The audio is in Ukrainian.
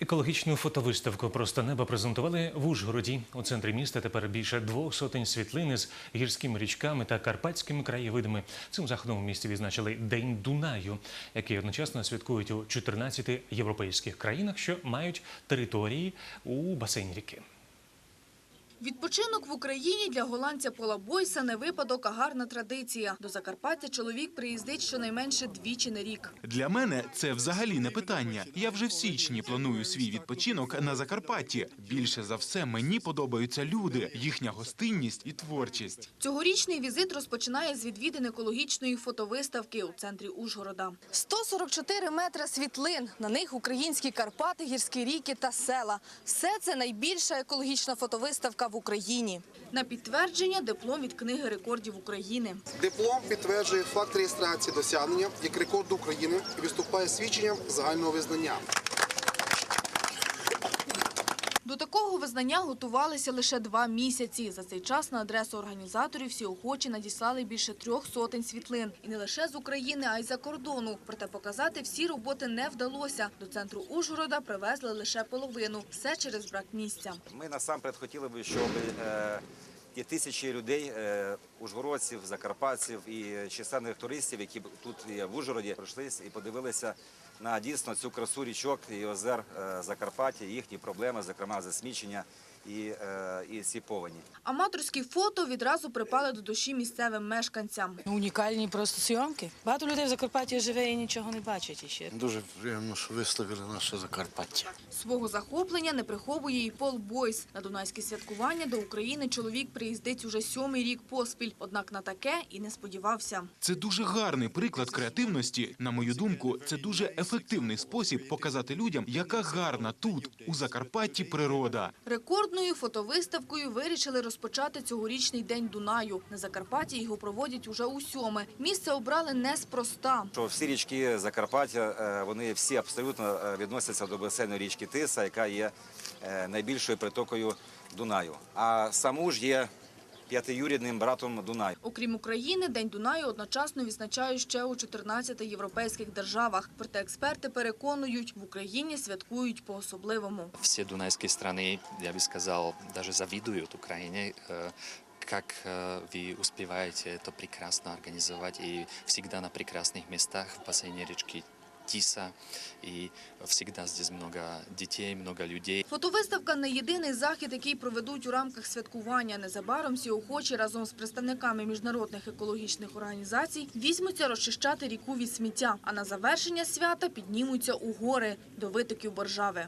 Екологічну фотовиставку просто неба презентували в Ужгороді. У центрі міста тепер більше двох сотень світлин із гірськими річками та карпатськими краєвидами. Цим заходом у місті відзначили День Дунаю, який одночасно святкують у 14 європейських країнах, що мають території у басейні ріки. Відпочинок в Україні для голландця Пола Бойса не випадок, а гарна традиція. До Закарпаття чоловік приїздить щонайменше двічі на рік. Для мене це взагалі не питання. Я вже в січні планую свій відпочинок на Закарпатті. Більше за все мені подобаються люди, їхня гостинність і творчість. Цьогорічний візит розпочинає з відвідин екологічної фотовиставки у центрі Ужгорода. 144 метри світлин. На них українські Карпати, гірські ріки та села. Все це найбільша екологічна фотовиставка в Україні. На підтвердження диплом від книги рекордів України. Диплом підтверджує факт реєстрації досягнення як рекорду України і виступає свідченням загального визнання. До такого визнання готувалися лише два місяці. За цей час на адресу організаторів всі охочі надіслали більше трьох сотень світлин. І не лише з України, а й за кордону. Проте показати всі роботи не вдалося. До центру Ужгорода привезли лише половину. Все через брак місця. Ми насамперед хотіли би, щоб ті тисячі людей, е, ужгородців, закарпатців і численних туристів, які тут є в Ужгороді, прийшлися і подивилися на дійсно цю красу річок і озер е, Закарпаття, їхні проблеми, зокрема засмічення і, е, і ці повені. Аматорські фото відразу припали до душі місцевим мешканцям. Ну, Унікальні просто зйомки. Багато людей в Закарпатті живе і нічого не бачить іще. Дуже приємно, що виставили наше Закарпаття. Свого захоплення не приховує і Пол Бойс. На дунайські святкування до України чоловік приїздить уже сьомий рік поспіль. Однак на таке і не сподівався. Це дуже гарний приклад креативності. На мою думку, це дуже ефективний спосіб показати людям, яка гарна тут, у Закарпатті, природа. Рекордною фотовиставкою вирішили розпочати цьогорічний день Дунаю. На Закарпатті його проводять уже у сьоме. Місце обрали неспроста. Всі річки Закарпаття, е, вони всі абсолютно е, відносяться до басейну річки Тиса, яка є е, найбільшою притокою Дунаю. А саму ж є п'ятиюрідним братом Дунаю. Окрім України, День Дунаю одночасно відзначають ще у 14 європейських державах. Проте експерти переконують, в Україні святкують по-особливому. все дунайские страны, я бы сказал, даже завидуют Украине, э, как э, вы успеваете это прекрасно организовать и всегда на прекрасных местах в бассейне речки Тиса. И всегда здесь много детей, много людей. Фотовиставка не єдиний захід, який проведуть у рамках святкування. Незабаром всі охочі разом з представниками міжнародних екологічних організацій візьмуться розчищати ріку від сміття. А на завершення свята піднімуться у гори до витоків Боржави.